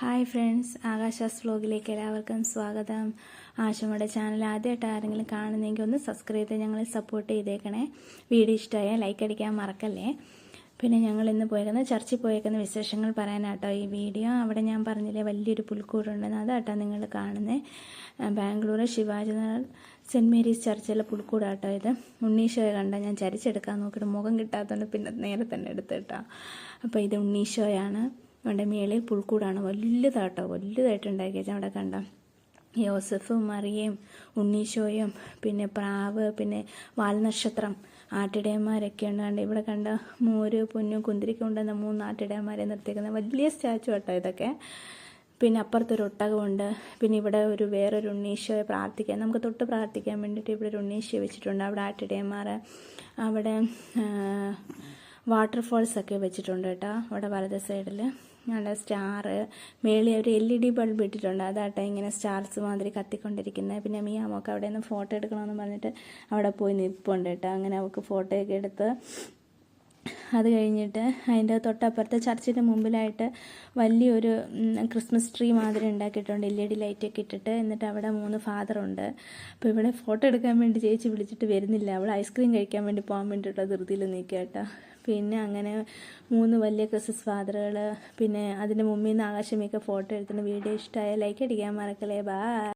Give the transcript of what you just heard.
Hi friends ആകാശാസ് വ്ലോഗിലേക്ക് എല്ലാവർക്കും സ്വാഗതം. ആശമ്മയുടെ channel ആദ്യമായിട്ട് ആരെങ്കിലും കാണുന്നെങ്കിൽ ഒന്ന് സബ്സ്ക്രൈബ് ചെയ്ത് ഞങ്ങളെ സപ്പോർട്ട് ചെയ്തേക്കണേ. വീഡിയോ ഇഷ്ടമായാൽ ലൈക്ക് അടിക്കാൻ മറക്കല്ലേ? പിന്നെ ഞങ്ങൾ ഇന്ന് പോയേക്കുന്നത് ചർച്ചിൽ പോയേക്കുന്ന വിശേഷങ്ങൾ പറയാനാട്ടോ ഈ വീഡിയോ. അവിടെ ഞാൻ പറഞ്ഞില്ലേ വലിയൊരു പുൽക്കൂടുണ്ടെന്ന്. അതാട്ടോ നിങ്ങൾ കാണുന്നത് ബാംഗ്ലൂർ ശിവാജി നഗർ സെന്റ് മേരീസ് ചർച്ചിലെ പുൽക്കൂടാട്ടോ ഇത്. ഉണ്ണീശോയെ കണ്ട ഞാൻ ചരിച്ചെടുക്കാൻ നോക്കിയിട്ട് മുഖം കിട്ടാത്തതുകൊണ്ട് പിന്നെ നേരെ തന്നെ എടുത്തിട്ടോ അപ്പോൾ ഇത് ഉണ്ണീശോയാണ്. അവിടെ മേളിൽ പുൽക്കൂടാണ്. വലുതാട്ടോ. വലുതായിട്ട് ഉണ്ടാക്കി വെച്ചാൽ അവിടെ കണ്ട? യോസഫും മറിയയും ഉണ്ണീശോയും പിന്നെ പ്രാവ് പിന്നെ വാൽനക്ഷത്രം ആട്ടിടയന്മാരൊക്കെ ഉണ്ട് ഇവിടെ കണ്ട? മോര് പൊന്നും കുന്തിരിക്ക കൊണ്ടുവന്ന മൂന്ന് ആട്ടിടയന്മാരെ നിർത്തിക്കുന്ന വലിയ സ്റ്റാച്ചു കേട്ടോ ഇതൊക്കെ. പിന്നെ അപ്പുറത്തൊരു ഒട്ടകമുണ്ട്. പിന്നെ ഇവിടെ ഒരു വേറൊരു ഉണ്ണീശോയെ പ്രാർത്ഥിക്കാൻ നമുക്ക് തൊട്ട് പ്രാർത്ഥിക്കാൻ വേണ്ടിയിട്ട് ഇവിടെ ഒരു ഉണ്ണീശോ വെച്ചിട്ടുണ്ട്. അവിടെ ആട്ടിടയന്മാർ അവിടെ വാട്ടർഫോൾസ് ഒക്കെ വെച്ചിട്ടുണ്ട് കേട്ടോ അവിടെ വലത് സൈഡിൽ അവിടെ സ്റ്റാർ മേളിൽ ഒരു എൽ ഇ ഡി ബൾബ് ഇട്ടിട്ടുണ്ട്. അതാട്ടെ ഇങ്ങനെ സ്റ്റാർസ് മാതിരി കത്തിക്കൊണ്ടിരിക്കുന്നത് പിന്നെ മീ അമ്മയ്ക്ക് അവിടെ നിന്ന് ഫോട്ടോ എടുക്കണമെന്ന് പറഞ്ഞിട്ട് അവിടെ പോയി നിൽപ്പുണ്ട് കേട്ടോ. അങ്ങനെ അവൾക്ക് ഫോട്ടോയൊക്കെ എടുത്ത് അത് കഴിഞ്ഞിട്ട് അതിന്റെ തൊട്ടപ്പുറത്തെ ചർച്ചിന്റെ മുമ്പിലായിട്ട് വലിയൊരു ക്രിസ്മസ് ട്രീ മാതിരി ഉണ്ടാക്കിയിട്ടുണ്ട്. എൽ ഇ ഡി ലൈറ്റൊക്കെ ഇട്ടിട്ട്. എന്നിട്ട് അവിടെ മൂന്ന് ഫാദറുണ്ട് അപ്പോൾ ഇവിടെ ഫോട്ടോ എടുക്കാൻ വേണ്ടി ചേച്ചി വിളിച്ചിട്ട് വരുന്നില്ല. അവൾ ഐസ്ക്രീം കഴിക്കാൻ വേണ്ടി പോകാൻ വേണ്ടിയിട്ടുള്ള ധൃതിയിൽ നിൽക്കുക കേട്ടോ. പിന്നെ അങ്ങനെ മൂന്ന് വലിയ ക്രിസ്മസ് ഫാദറുകൾ പിന്നെ അതിന്റെ മുമ്പിൽ നിന്ന് ആകാശമൊക്കെ ഫോട്ടോ എടുത്തിട്ട് വീഡിയോ ഇഷ്ടമായ ലൈക്ക് അടിക്കാൻ മറക്കല്ലേ. ബാ.